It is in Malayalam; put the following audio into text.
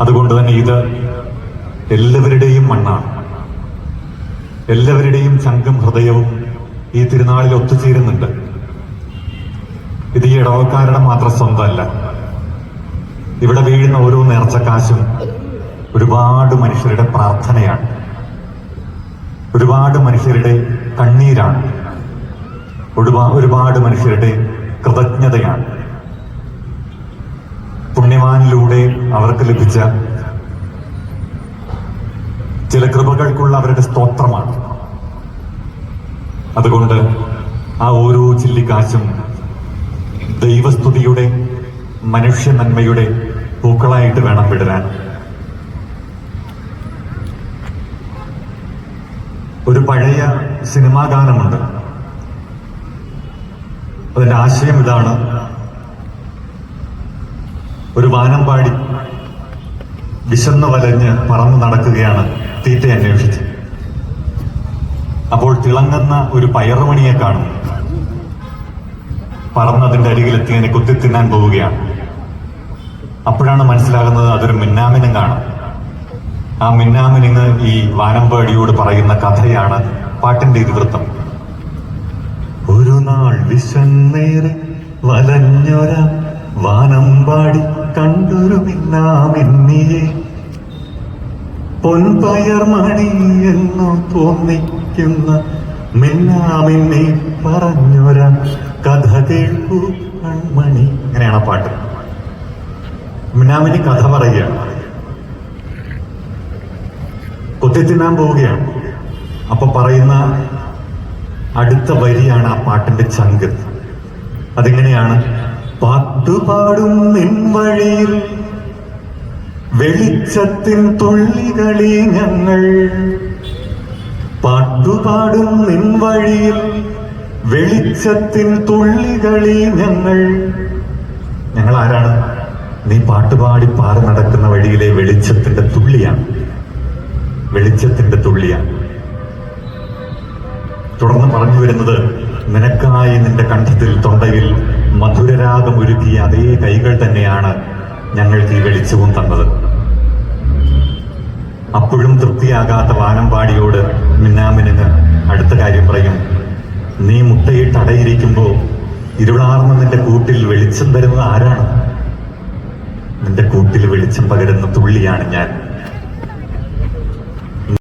അതുകൊണ്ട് തന്നെ ഇത് എല്ലാവരുടെയും മണ്ണാണ്. എല്ലാവരുടെയും ചങ്കും ഹൃദയവും ഈ തിരുനാളിൽ ഒത്തുചേരുന്നുണ്ട്. ഇത് ഈ ഇടവക്കാരുടെ മാത്രം സ്വന്തമല്ല. ഇവിടെ വീഴുന്ന ഓരോ നേർച്ചക്കാശും ഒരുപാട് മനുഷ്യരുടെ പ്രാർത്ഥനയാണ്. ഒരുപാട് മനുഷ്യരുടെ കണ്ണീരാണ്. ഒരുപാ- ഒരുപാട് മനുഷ്യരുടെ കൃതജ്ഞതയാണ്. അവർക്ക് ലഭിച്ച ചില കൃപകൾക്കുള്ള അവരുടെ സ്തോത്രമാണ്. അതുകൊണ്ട് ആ ഓരോ ചില്ലിക്കാശും ദൈവസ്തുതിയുടെ മനുഷ്യ നന്മയുടെ പൂക്കളായിട്ട് വേണം വിടരാൻ. ഒരു പഴയ സിനിമാ ഗാനമുണ്ട്. അതിന്റെ ആശയം ഇതാണ്. ഒരു വാനം പാടി വിശന്ന് വലഞ്ഞ് പറന്നു നടക്കുകയാണ് തീറ്റ അന്വേഷിച്ച്. അപ്പോൾ തിളങ്ങുന്ന ഒരു പയറുമണിയെ കാണും. പറന്നതിന്റെ അരികിലെത്തി അതിനെ കുത്തി തിന്നാൻ പോവുകയാണ്. അപ്പോഴാണ് മനസ്സിലാകുന്നത് അതൊരു മിന്നാമിനും കാണും. ആ മിന്നാമിനിങ് ഈ വാനമ്പാടിയോട് പറയുന്ന കഥയാണ് പാട്ടിന്റെ ഇതിവൃത്തം. ഒരു നാൾ വിശന്നേറെ വലഞ്ഞൊര വാനമ്പാടി കണ്ടൊരു പൊൻപയർ മണി എന്നു തോന്നിക്കുന്ന മിന്നാമിന്നി പറഞ്ഞൊര കഥ കേൾക്കൂ കൺമണി. അങ്ങനെയാണ് പാട്ട്. മിന്നാമിനി കഥ പറയുകയാണ്. കുത്തി തിന്നാൻ പോവുകയാണ്. അപ്പൊ പറയുന്ന അടുത്ത വരിയാണ് ആ പാട്ടിന്റെ ചങ്ക്. അതിങ്ങനെയാണ്? പാട്ടുപാടും നിൻ വഴിയിൽ. വെളിച്ചത്തിൻ തുള്ളികളി ഞങ്ങൾ. പാട്ടുപാടും നിൻ വഴിയിൽ. വെളിച്ചത്തിൻ തുള്ളികളി ഞങ്ങൾ. ഞങ്ങൾ ആരാണ്? നീ പാട്ടുപാടി പാറി നടക്കുന്ന വഴിയിലെ വെളിച്ചത്തിന്റെ തുള്ളിയാണ്. വെളിച്ചത്തിന്റെ തുള്ളിയാണ്. തുടർന്ന് പറഞ്ഞു വരുന്നത് നിനക്കായി നിന്റെ കണ്ഠത്തിൽ തൊണ്ടയിൽ മധുരരാഗം ഒരുക്കിയ അതേ കൈകൾ തന്നെയാണ് ഞങ്ങൾക്ക് ഈ വെളിച്ചവും തന്നത്. അപ്പോഴും തൃപ്തിയാകാത്ത വാനമ്പാടിയോട് മിന്നാമിനിന് അടുത്ത കാര്യം പറയും. നീ മുട്ടയിട്ട് അടയിരിക്കുമ്പോൾ ഇരുളാർന്ന നിന്റെ കൂട്ടിൽ വെളിച്ചം തരുന്നത് ആരാണ്? നിന്റെ കൂട്ടിൽ വെളിച്ചം പകരുന്ന തുള്ളിയാണ് ഞാൻ.